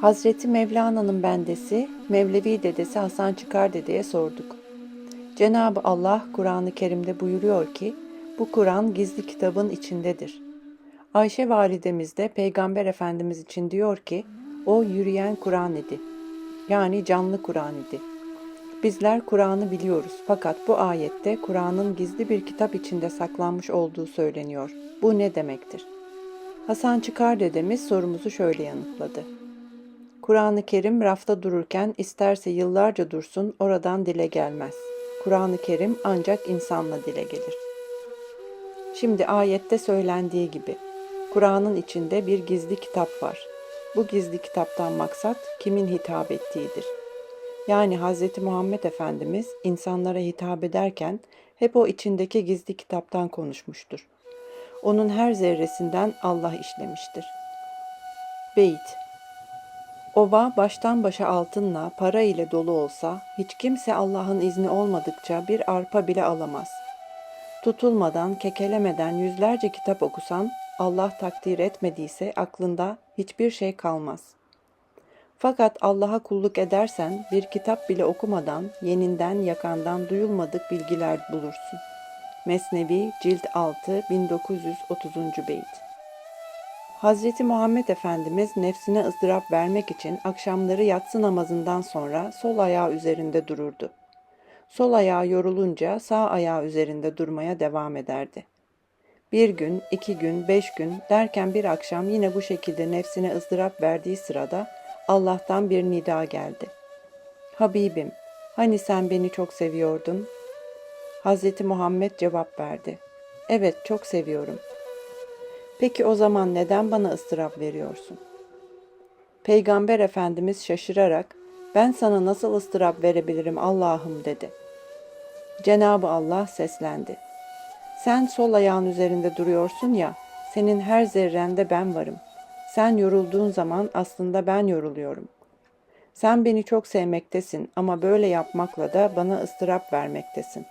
Hazreti Mevlana'nın bendesi, Mevlevi dedesi Hasan Çıkar dedeye sorduk. Cenab-ı Allah Kur'an-ı Kerim'de buyuruyor ki, bu Kur'an gizli kitabın içindedir. Ayşe validemiz de Peygamber Efendimiz için diyor ki, o yürüyen Kur'an idi. Yani canlı Kur'an idi. Bizler Kur'an'ı biliyoruz fakat bu ayette Kur'an'ın gizli bir kitap içinde saklanmış olduğu söyleniyor. Bu ne demektir? Hasan Çıkar dedemiz sorumuzu şöyle yanıtladı. Kur'an-ı Kerim rafta dururken isterse yıllarca dursun oradan dile gelmez. Kur'an-ı Kerim ancak insanla dile gelir. Şimdi ayette söylendiği gibi Kur'an'ın içinde bir gizli kitap var. Bu gizli kitaptan maksat kimin hitap ettiğidir. Yani Hz. Muhammed Efendimiz insanlara hitap ederken hep o içindeki gizli kitaptan konuşmuştur. Onun her zerresinden Allah işlemiştir. Beyt Ova baştan başa altınla, para ile dolu olsa, hiç kimse Allah'ın izni olmadıkça bir arpa bile alamaz. Tutulmadan, kekelemeden yüzlerce kitap okusan, Allah takdir etmediyse aklında hiçbir şey kalmaz. Fakat Allah'a kulluk edersen bir kitap bile okumadan, yeninden yakandan duyulmadık bilgiler bulursun. Mesnevi Cilt 6 1930. Beyt Hazreti Muhammed Efendimiz nefsine ızdırap vermek için akşamları yatsı namazından sonra sol ayağı üzerinde dururdu. Sol ayağı yorulunca sağ ayağı üzerinde durmaya devam ederdi. Bir gün, iki gün, beş gün derken bir akşam yine bu şekilde nefsine ızdırap verdiği sırada Allah'tan bir nida geldi. Habibim, hani sen beni çok seviyordun? Hazreti Muhammed cevap verdi. Evet, çok seviyorum. Peki o zaman neden bana ıstırap veriyorsun? Peygamber Efendimiz şaşırarak ben sana nasıl ıstırap verebilirim Allah'ım dedi. Cenabı Allah seslendi. Sen sol ayağın üzerinde duruyorsun ya, senin her zerrende ben varım. Sen yorulduğun zaman aslında ben yoruluyorum. Sen beni çok sevmektesin ama böyle yapmakla da bana ıstırap vermektesin.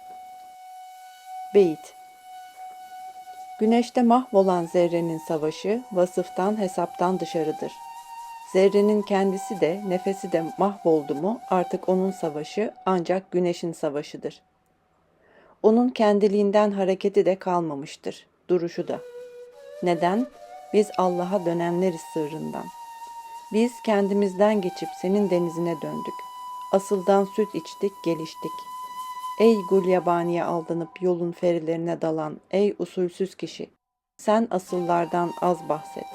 Beyit Güneşte mahvolan zerrenin savaşı vasıftan hesaptan dışarıdır. Zerrenin kendisi de nefesi de mahvoldu mu artık onun savaşı ancak güneşin savaşıdır. Onun kendiliğinden hareketi de kalmamıştır, duruşu da. Neden? Biz Allah'a dönenleriz sırrından. Biz kendimizden geçip senin denizine döndük. Asıldan süt içtik, geliştik. Ey gulyabaniye aldanıp yolun ferilerine dalan, ey usulsüz kişi, sen asıllardan az bahset.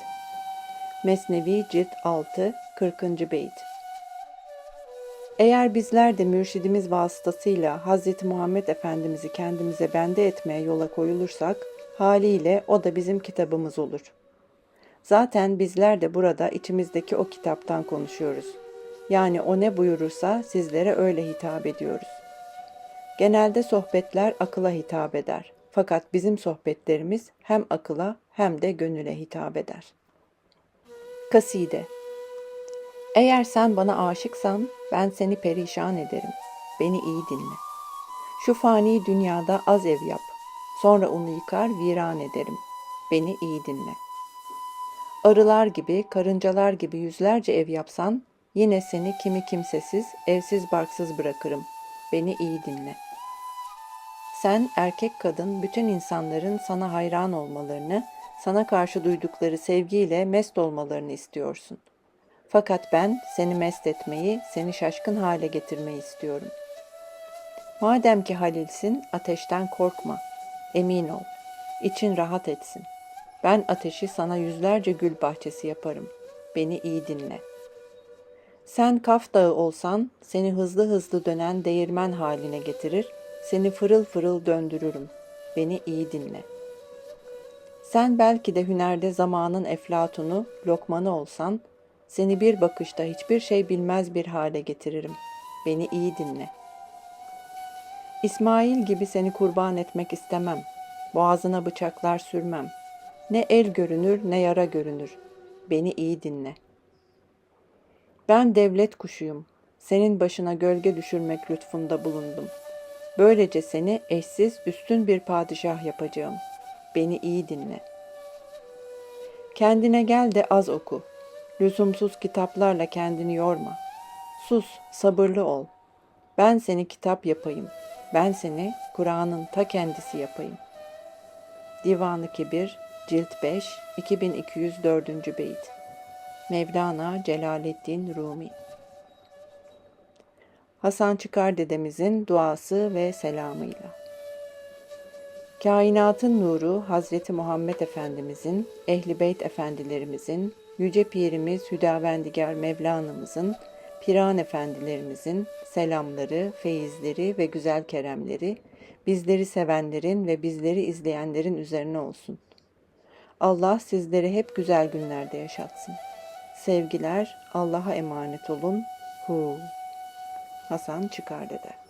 Mesnevi Cilt 6 40. Beyt Eğer bizler de mürşidimiz vasıtasıyla Hz. Muhammed Efendimiz'i kendimize bende etmeye yola koyulursak, haliyle o da bizim kitabımız olur. Zaten bizler de burada içimizdeki o kitaptan konuşuyoruz. Yani o ne buyurursa sizlere öyle hitap ediyoruz. Genelde sohbetler akıla hitap eder. Fakat bizim sohbetlerimiz hem akıla hem de gönüle hitap eder. Kaside Eğer sen bana aşıksan ben seni perişan ederim. Beni iyi dinle. Şu fani dünyada az ev yap. Sonra onu yıkar viran ederim. Beni iyi dinle. Arılar gibi, karıncalar gibi yüzlerce ev yapsan yine seni kimi kimsesiz, evsiz barksız bırakırım. Beni iyi dinle. Sen erkek kadın bütün insanların sana hayran olmalarını, sana karşı duydukları sevgiyle mest olmalarını istiyorsun. Fakat ben seni mest etmeyi, seni şaşkın hale getirmeyi istiyorum. Madem ki Halilsin, ateşten korkma. Emin ol. İçin rahat etsin. Ben ateşi sana yüzlerce gül bahçesi yaparım. Beni iyi dinle. Sen Kaf Dağı olsan, seni hızlı hızlı dönen değirmen haline getirir, seni fırıl fırıl döndürürüm. Beni iyi dinle. Sen belki de hünerde zamanın eflatunu, lokmanı olsan, seni bir bakışta hiçbir şey bilmez bir hale getiririm. Beni iyi dinle. İsmail gibi seni kurban etmek istemem. Boğazına bıçaklar sürmem. Ne el görünür ne yara görünür. Beni iyi dinle. Ben devlet kuşuyum. Senin başına gölge düşürmek lütfunda bulundum. Böylece seni eşsiz üstün bir padişah yapacağım. Beni iyi dinle. Kendine gel de az oku. Lüzumsuz kitaplarla kendini yorma. Sus, sabırlı ol. Ben seni kitap yapayım. Ben seni Kur'an'ın ta kendisi yapayım. Divanı Kibir, Cilt 5, 2204. Beyt. Mevlana Celaleddin Rumi Hasan Çıkar dedemizin duası ve selamıyla. Kainatın nuru Hazreti Muhammed Efendimizin, Ehli Beyt Efendilerimizin, Yüce Pirimiz Hüdavendigar Mevlana'mızın, Piran Efendilerimizin selamları, feyizleri ve güzel keremleri bizleri sevenlerin ve bizleri izleyenlerin üzerine olsun. Allah sizleri hep güzel günlerde yaşatsın. Sevgiler, Allah'a emanet olun. Hu. Hasan Çıkar Dede